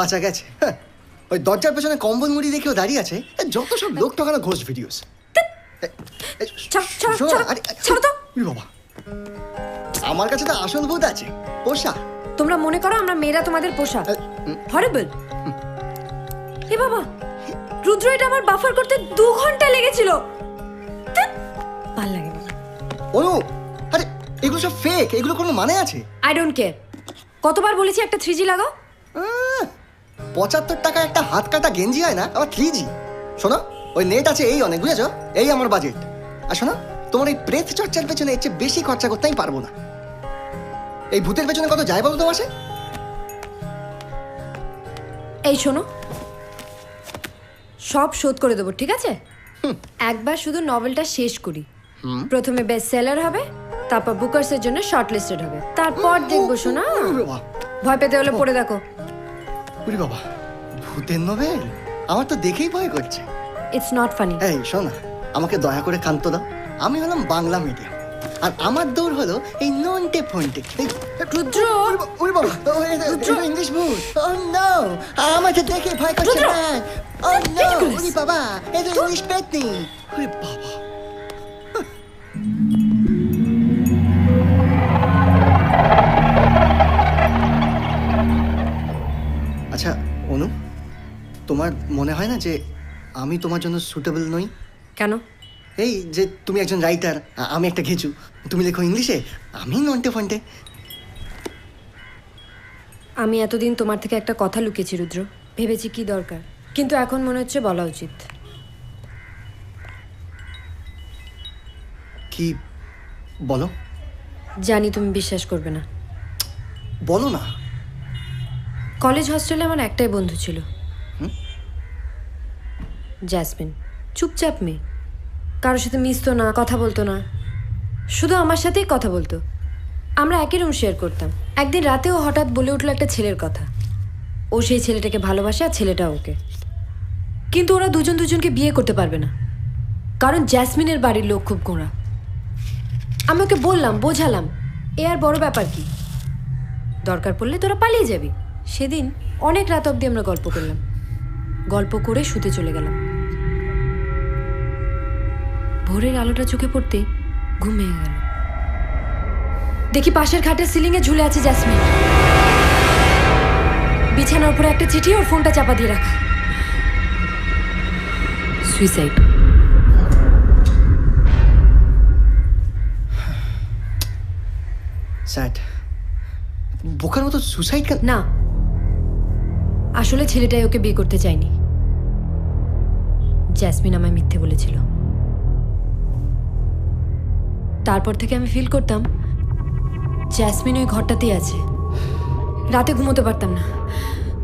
বাঁচা গেছে। হ্যাঁ। ওই দরজার পেছনে কম্বল মুড়ি রেখেও দাঁড়িয়ে আছে। যত সব লোক ঠকানো ঘোষ ভিডিওস বাবা। আমার কাছে তো আসল ভূত আছে। পোষা। তোমরা মনে করো আমরা মেয়েরা তোমাদের পোষা। হরিবল এ বাবা রুদ্র এটা আমার বাফার করতে দু ঘণ্টা লেগেছিল। ভালো লাগে অনু আরে এগুলো সব ফেক এগুলো কোনো মানে আছে? আই ডোন্ট কেয়ার কতবার বলেছি একটা থ্রি জি লাগাও? পঁচাত্তর টাকা একটা হাত কাটা গেঞ্জি হয় না আবার থ্রি জি। শোনো ওই নেট আছে এই অনেক বুঝেছ? এই আমার বাজেট আর শোনো তোমার এই প্রেত চর্চার পেছনে এর চেয়ে বেশি খরচা করতে আমি পারব না। এই ভূতের পেছনে কত যায় বলো তো মাসে? এই শোনো সব শোধ করে দেবো ঠিক আছে? একবার শুধু নভেলটা শেষ করি। প্রথমে বেস্ট সেলার হবে তারপর বুকার্সের জন্য শর্ট লিস্টেড হবে। তারপর দেখব শোনা। ভয় পেতে হলে পড়ে দেখো। উরে বাবা ভূতের নোবেল আমার তো দেখেই ভয় করছে। ইটস নট ফানি এই শোনা আমাকে দয়া করে ক্ষান্ত দাও। আমি হলাম বাংলা মিডিয়াম আর আমার দৌড় হলো এই নন্টে ফন্টে রুদ্র! উরে বাবা ইংলিশ ভূত। ও নো আমাকে দেখে ভয় করছে রুদ্র! না। Oh no! উরে বাবা এটা ইংলিশ পেতনি। উরে বাবা আচ্ছা অনু তোমার মনে হয় না যে আমি তোমার জন্য সুটেবল নই? কেন? এই যে তুমি একজন রাইটার আমি একটা ঘেঁচু। তুমি লেখো ইংলিশে আমি নন্টে ফন্টে। আমি এতদিন তোমার থেকে একটা কথা লুকিয়েছি রুদ্র। ভেবেছি কি দরকার? কিন্তু এখন মনে হচ্ছে বলা উচিত। কি বলো? জানি তুমি বিশ্বাস করবে না। বলো না। কলেজ হস্টেলে আমার একটাই বন্ধু ছিল। জ্যাসমিন। চুপচাপ মেয়ে। কারোর সাথে মিশতো না কথা বলতো না। শুধু আমার সাথেই কথা বলতো। আমরা একই রুম শেয়ার করতাম। একদিন রাতেও হঠাৎ বলে উঠল একটা ছেলের কথা। ও সেই ছেলেটাকে ভালোবাসে আর ছেলেটা ওকে। কিন্তু ওরা দুজন দুজনকে বিয়ে করতে পারবে না। কারণ জ্যাসমিনের বাড়ির লোক খুব গোঁড়া। আমি ওকে বললাম বোঝালাম। এ আর বড় ব্যাপার কি? দরকার পড়লে তোরা পালিয়ে যাবি। সেদিন অনেক রাত অবধি আমরা গল্প করলাম। গল্প করে শুতে চলে গেলাম। ভোরের আলোটা চোখে পড়তে ঘুম ভেঙে গেল। দেখি পাশের খাটের সিলিংয়ে ঝুলে আছে জ্যাসমিন। বিছানার উপরে একটা চিঠি ওর ফোনটা চাপা দিয়ে রাখা। সুইসাইড স্যাড বোকার মতো সুসাইড না আসলে ছেলেটাই ওকে বিয়ে করতে চায়নি। জ্যাসমিন আমায় মিথ্যে বলেছিল। তারপর থেকে আমি ফিল করতাম, জ্যাসমিন ওই ঘরটাতেই আছে। রাতে ঘুমোতে পারতাম না।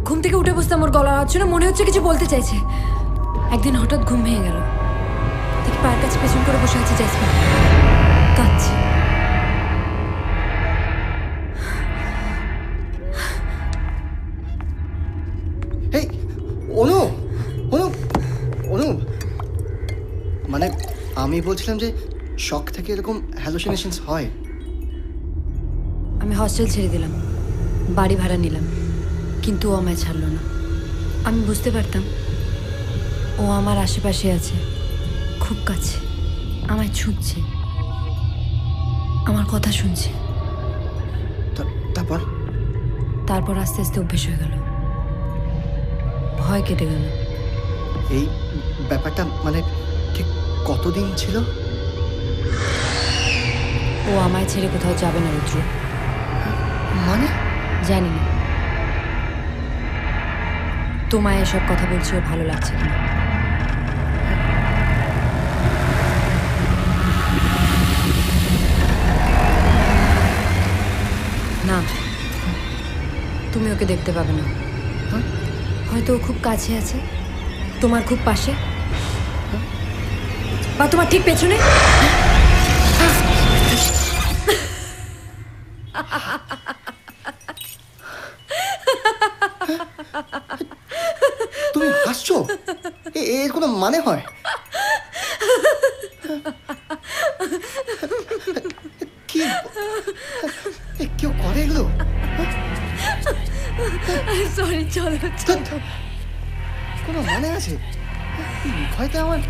ঘুম থেকে উঠে বসতাম ওর গলার আওয়াজ মনে হচ্ছে কিছু বলতে চাইছে। একদিন হঠাৎ ঘুম ভেঙে গেল। দেখি পায়ের কাছে পেছন করে বসে আছে জ্যাসমিন। কাঁদছে। অনু অনু অনু মানে আমি বলছিলাম যে শখ থেকে এরকম হ্যালোসিনেশনস হয়। আমি হস্টেল ছেড়ে দিলাম বাড়ি ভাড়া নিলাম কিন্তু ও আমায় ছাড়লো না। আমি বুঝতে পারতাম ও আমার আশেপাশে আছে খুব কাছে আমায় ছুঁচ্ছে আমার কথা শুনছে। তারপর? তারপর আস্তে আস্তে অভ্যেস হয়ে গেল। ভয় কেটে গেল। এই ব্যাপারটা মানে ঠিক কতদিন ছিল? ও আমায় ছেড়ে কোথাও যাবে না রুদ্র। মানে? জানি না। তোমায় এসব কথা বলছি ও ভালো লাগছে কিনা না তুমি ওকে দেখতে পাবে না। হ্যাঁ? হয়তো ও খুব কাছে আছে। তোমার খুব পাশে। বা তোমার ঠিক পেছনে? তুমি হাসছো? এর কোনো মানে হয়? কি? কেউ করে এগুলো? সরি চলো ধ্যাৎ, কোনো মানে আছে হয়তো আমার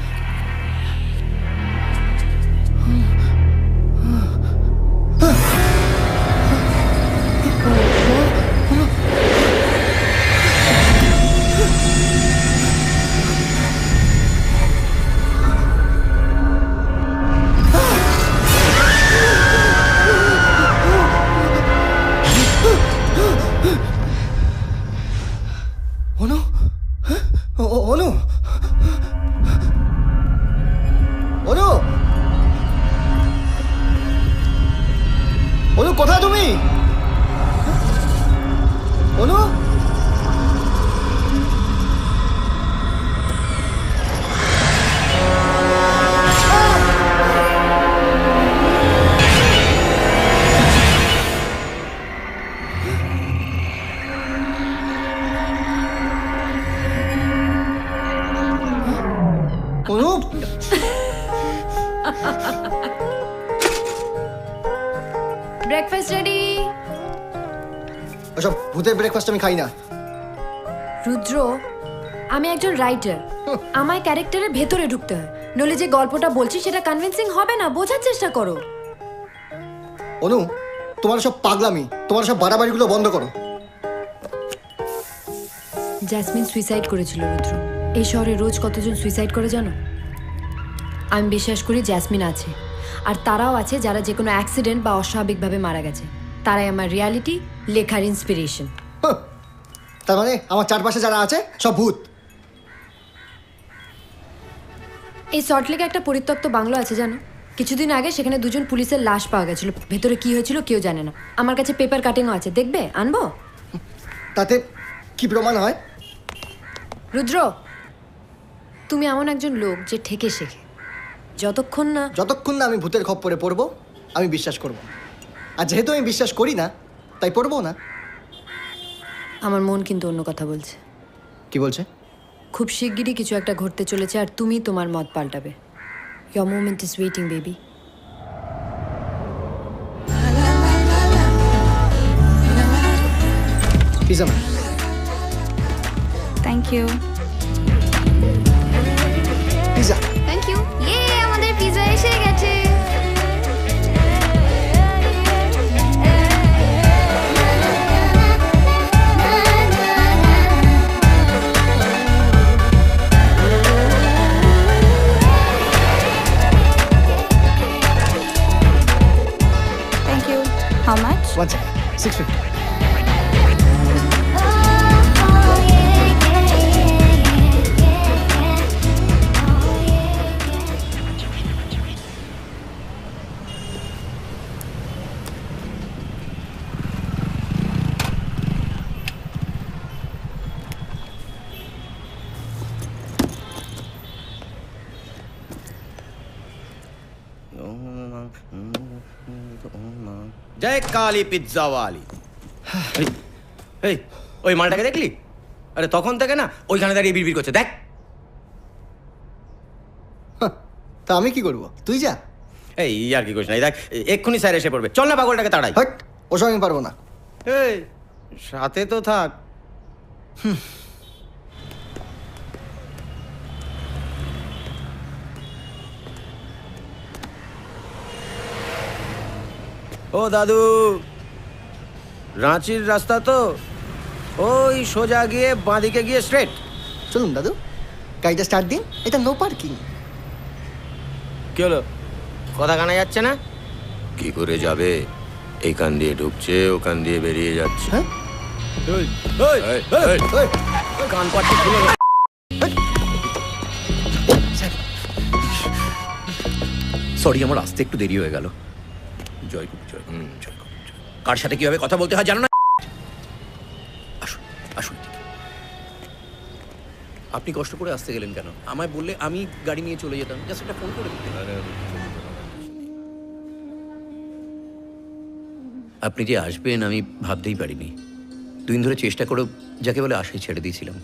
অনু হ্যাঁ? ও- ও- অনু অনু ব্রেকফাস্ট রেডি ওসব ভূতের ব্রেকফাস্ট আমি খাই না রুদ্র আমি একজন রাইটার আমায় ক্যারেক্টারের ভেতরে ঢুকতে হয়। নইলে যে গল্পটা বলছি সেটা কনভিন্সিং হবে না বোঝার চেষ্টা করো। অনু তোমার সব পাগলামি তোমার সব বাড়াবাড়িগুলো বন্ধ করো। জ্যাসমিন সুইসাইড করেছিল রুদ্র। এই শহরে রোজ কতজন সুইসাইড করে জানো? আমি বিশ্বাস করি জ্যাসমিন আছে। আর তারাও আছে যারা যে কোনো অ্যাক্সিডেন্ট বা অস্বাভাবিকভাবে মারা গেছে। তারাই আমার রিয়ালিটি লেখার ইন্সপিরেশন। তার মানে আমার চারপাশে যারা আছে সব ভূত। এই সল্টলেকে একটা পরিত্যক্ত বাংলো আছে জানো? কিছুদিন আগে সেখানে দুজন পুলিশের লাশ পাওয়া গেছিল। ভেতরে কি হয়েছিল কেউ জানে না। আমার কাছে পেপার কাটিংও আছে। দেখবে? আনব? তাতে কি প্রমাণ হয়? রুদ্র তুমি এমন একজন লোক যে ঠেকে শেখে। যতক্ষণ না যতক্ষণ না আমি ভূতের খপ্পরে পড়ব আমি বিশ্বাস করব। আর যেহেতু আমি বিশ্বাস করি না তাই পড়ব না। আমার মন কিন্তু অন্য কথা বলছে। কি বলছে? খুব শিগগিরই কিছু একটা ঘটতে চলেছে আর তুমি তোমার মত পাল্টাবে। Your moment is waiting baby pizza thank you How much? One second. 650. Joy Kali pizza ওয়ালি এই, ওই মালটাকে দেখলি? আরে তখন থেকে না ওইখানে দাঁড়িয়ে বিড়বিড় করছে দেখ। তা আমি কি করব? তুই যা। এই আর কি করিস না দেখ এক্ষুনি স্যার এসে পড়বে। চল না পাগলটাকে তাড়াই। হট ওসব আমি পারব না। এই সাথে তো থাক। ও দাদু রাঁচির রাস্তা তো? ওই সোজা গিয়ে বাঁদিকে গিয়ে স্ট্রেট চলুন দাদু গাড়িটা স্টার্ট দিন এটা নো পার্কিং কি হলো? কথা কানা যাচ্ছে না? কি করে যাবে? এইখান দিয়ে ঢুকছে ওখান দিয়ে বেরিয়ে যাচ্ছে। হ্যাঁ? এই, এই, এই, এই, এই, ওই, কান পাট্টি খুলে সরি আমার আসতে একটু দেরি হয়ে গেল। জয় জয় জয় কার সাথে কীভাবে কথা বলতে হয় জানো না? আসুন আসুন আপনি কষ্ট করে আসতে গেলেন কেন? আমায় বললে আমি গাড়ি নিয়ে চলে যেতাম। জাস্ট একটা ফোন করে দিতে আপনি যে আসবেন আমি ভাবতেই পারিনি। দুদিন ধরে চেষ্টা করে যাকে বলে আশাই ছেড়ে দিয়েছিলাম।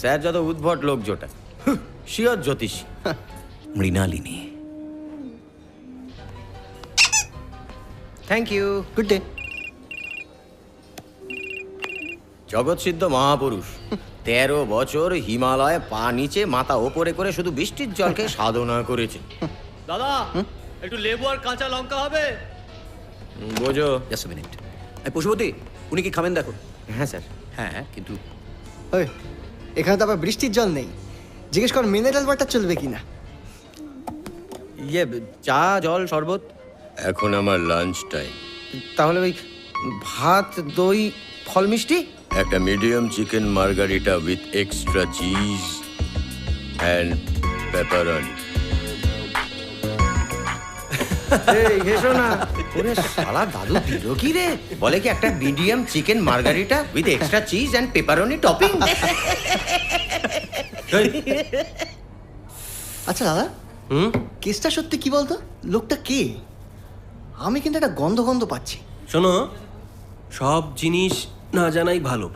স্যার যত উদ্ভট লোক জোটা। Sure Jyotish. Mrinalini. Thank you good day জগৎসিদ্ধ মহাপুরুষ তেরো বছর হিমালয়ে পা নিচে মাথা ওপরে করে শুধু বৃষ্টির জলকে সাধনা করেছে। দাদা একটু লেবু আর কাঁচা লঙ্কা হবে? বোঝো। জাস্ট মিনিট পশুপতি উনি কি খাবেন দেখো? হ্যাঁ স্যার। হ্যাঁ কিন্তু ওই এখানে তো আবার বৃষ্টির জল নেই। জিজ্ঞেস কর মিনারেল ওয়াটার চলবে কিনা? ইয়ে চা জল শরবত? এখন আমার লাঞ্চ টাইম তাহলে ওই ভাত দই ফল মিষ্টি? একটা medium chicken margherita with extra cheese and pepperoni এই না। ওরে শালা দাদু দিল কি রে? বলে কি একটা medium chicken margherita with extra cheese and pepperoni topping আচ্ছা দাদা। হুম? কেসটা সত্যি কি বলতো? লোকটা কে? আমি কিন্তু একটা গন্ধ গন্ধ পাচ্ছি। শোনো সব জিনিস না জানাই ভালো।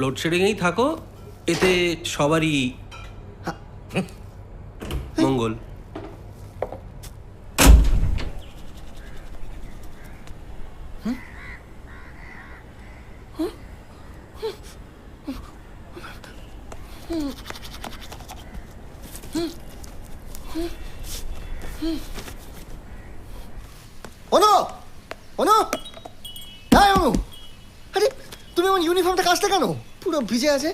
লোডশেডিংয়েই থাকো এতে সবারই মঙ্গল। অনু! অনু! হ্যাঁ অনু! আরে, তুমি আমার ইউনিফর্মটা কাচতে কেন? পুরো ভিজে আছে।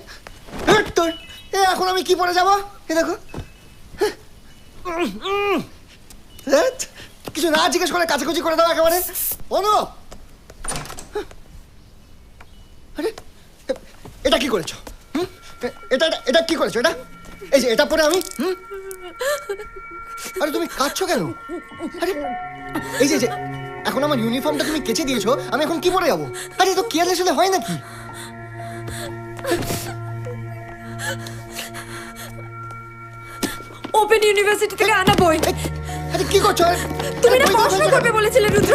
তোর! এ, এখন আমি কি পরে যাব? এ, দেখো। কিছু না জিজ্ঞেস করে কাচাকুচি করে দাও একেবারে। অনু! আরে, এটা কি করেছ? এটা- এটা কি করেছ? এটা? এই যে, এটা পরে আমি? হুম? আরে তুমি কাঁদছো কেন? আরে এই যে এখন আমার ইউনিফর্মটা তুমি কেচে দিয়েছ আমি এখন কি পরে যাব? আরে তো কেয়ারলেস হলে হয় নাকি? ওপেন ইউনিভার্সিটি থেকে আনা বই। আরে কি করছ? তুমি না পড়াশোনা করবে বলেছিলে রুদ্র।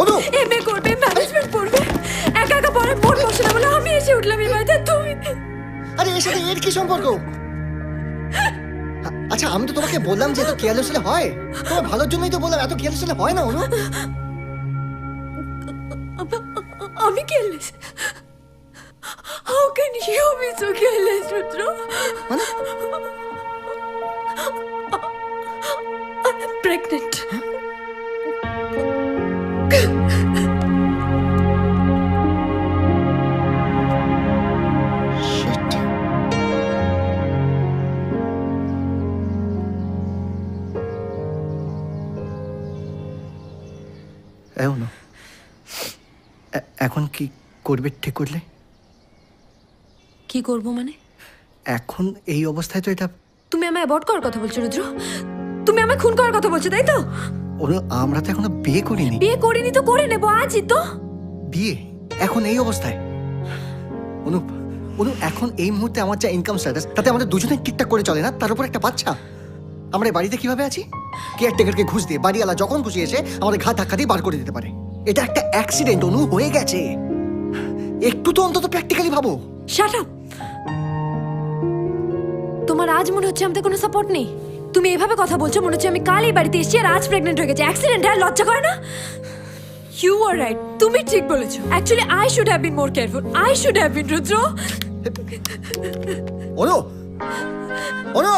অনু এমএ করবে ম্যানেজমেন্ট পড়বে। একা একা পড়ে মন বসে না বলে আমি এসে উঠলাম এই বাড়িতে তুমি। আরে এর সাথে এর কি সম্পর্ক? আচ্ছা আমি তো তোমাকে বললাম যে এত কেয়ারলেস হলে হয়। তোমার ভালোর জন্যই তো বললাম এত কেয়ারলেস হলে হয় না অনু। আমি careless how can you be so careless Rudra মানে. Shit. এই অনু, এখন কি করবে ঠিক করলে? কি করব মানে? এখন এই অবস্থায় তো এটা তুমি আমায় অ্যাবর্ট করার কথা বলছো রুদ্র। তুমি আমায় খুন করার কথা বলছো তাই তো? অনু আমরা তো এখনও বিয়ে করিনি। বিয়ে করিনি তো করে নেব আজই তো। বিয়ে? এখন এই অবস্থায়? অনুপ অনু এখন এই মুহূর্তে আমার যা ইনকাম স্ট্যাটাস তাতে আমাদের দুজনে ঠিকঠাক করে চলে না? তার উপর একটা বাচ্চা? আমরা এই বাড়িতে কীভাবে আছি? কেয়ারটেকারকে ঘুষ দিয়ে বাড়িওয়ালা যখন খুশি এসে আমাদের ঘা ধাক্কা দিয়ে বার করে দিতে পারে। এটা একটা অ্যাক্সিডেন্ট অনু হয়ে গেছে। একটু তো অন্তত প্র্যাকটিক্যালি ভাবো। শাট আপ তোমার আজ মনে হচ্ছে আমাদের কোনো সাপোর্ট নেই। তুমি এভাবে কথা বলছো মনে হচ্ছে আমি কাল এই বাড়িতে এসেছি আর আজ প্রেগনেন্ট হয়ে গেছি। অ্যাক্সিডেন্ট আর লজ্জা করে না? ইউ আর রাইট তুমি ঠিক বলেছ। Actually I should have been more careful I should have been Rudra. Anu Anu!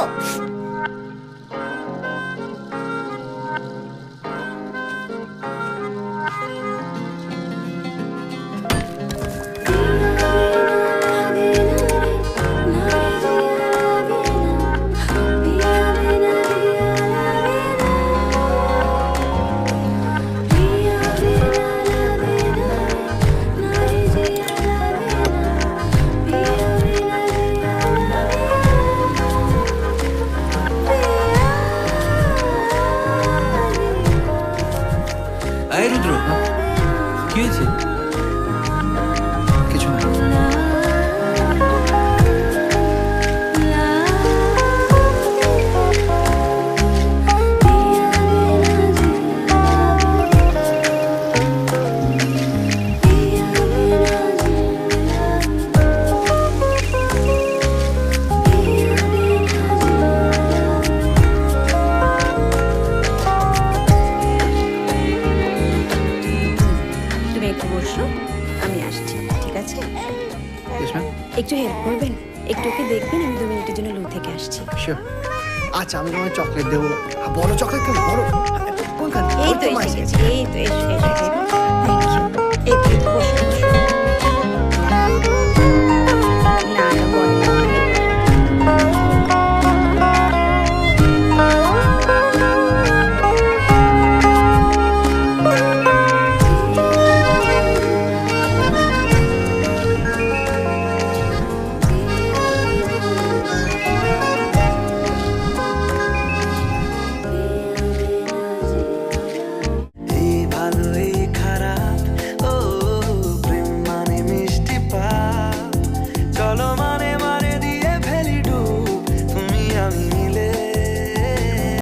Cairo খাবেন একটু ওকে দেখবেন আমি দু মিনিটের জন্য লু থেকে আসছি। Sure. আচ্ছা আমি তোমায় চকলেট দেবো। বড় চকলেট কেন বড় কোনখানে? এই তো এসে গেছি এই তো এসে থ্যাংক ইউ